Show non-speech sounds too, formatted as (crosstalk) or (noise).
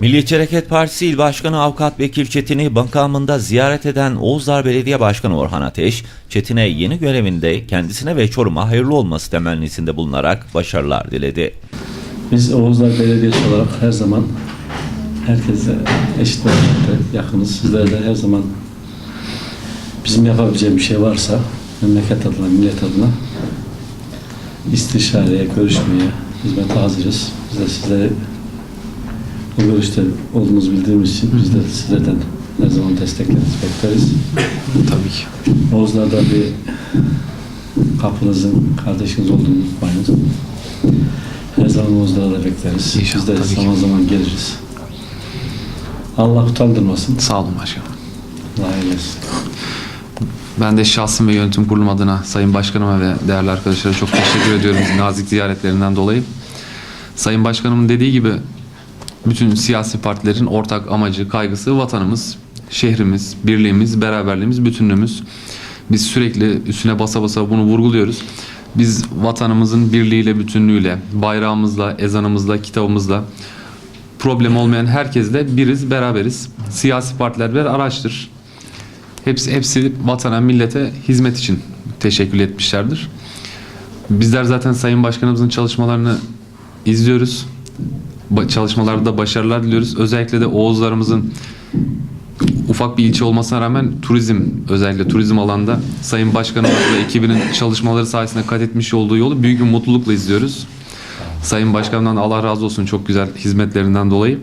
Milliyetçi Hareket Partisi İl Başkanı Avukat Bekir Çetin'i makamında ziyaret eden Oğuzlar Belediye Başkanı Orhan Ateş, Çetin'e yeni görevinde kendisine ve Çorum'a hayırlı olması temennisinde bulunarak başarılar diledi. Biz Oğuzlar Belediyesi olarak her zaman herkese eşit vaziyette yakınız. Sizlere de her zaman bizim yapabileceğimiz bir şey varsa memleket adına, millet adına istişareye, görüşmeye, hizmete hazırız. Biz de sizlere bu görüşte olduğunuzu bildiğimiz için biz de sizlerden her zaman desteklerinizi bekleriz. Tabii ki. Oğuzlar'da bir kapınızın, kardeşiniz olduğunu unutmayınız. Her zaman Oğuzlar'a da bekleriz. İnşallah, Biz de tabii ki. zaman zaman geliriz. Allah utandırmasın. Sağ olun başkanım. Allah eylesin. Ben de şahsım ve yönetim kurulum adına Sayın Başkanıma ve değerli arkadaşlara çok teşekkür ediyorum (laughs) nazik ziyaretlerinden dolayı. Sayın Başkanımın dediği gibi bütün siyasi partilerin ortak amacı, kaygısı vatanımız, şehrimiz, birliğimiz, beraberliğimiz, bütünlüğümüz. Biz sürekli üstüne basa basa bunu vurguluyoruz. Biz vatanımızın birliğiyle, bütünlüğüyle, bayrağımızla, ezanımızla, kitabımızla problem olmayan herkesle biriz, beraberiz. Siyasi partiler bir araçtır. Hepsi, hepsi vatana, millete hizmet için teşekkür etmişlerdir. Bizler zaten Sayın Başkanımızın çalışmalarını izliyoruz. Çalışmalarda başarılar diliyoruz. Özellikle de Oğuzlarımızın ufak bir ilçe olmasına rağmen turizm, özellikle turizm alanda Sayın Başkanımız ve ekibinin çalışmaları sayesinde kat etmiş olduğu yolu büyük bir mutlulukla izliyoruz. Sayın Başkanımdan Allah razı olsun çok güzel hizmetlerinden dolayı.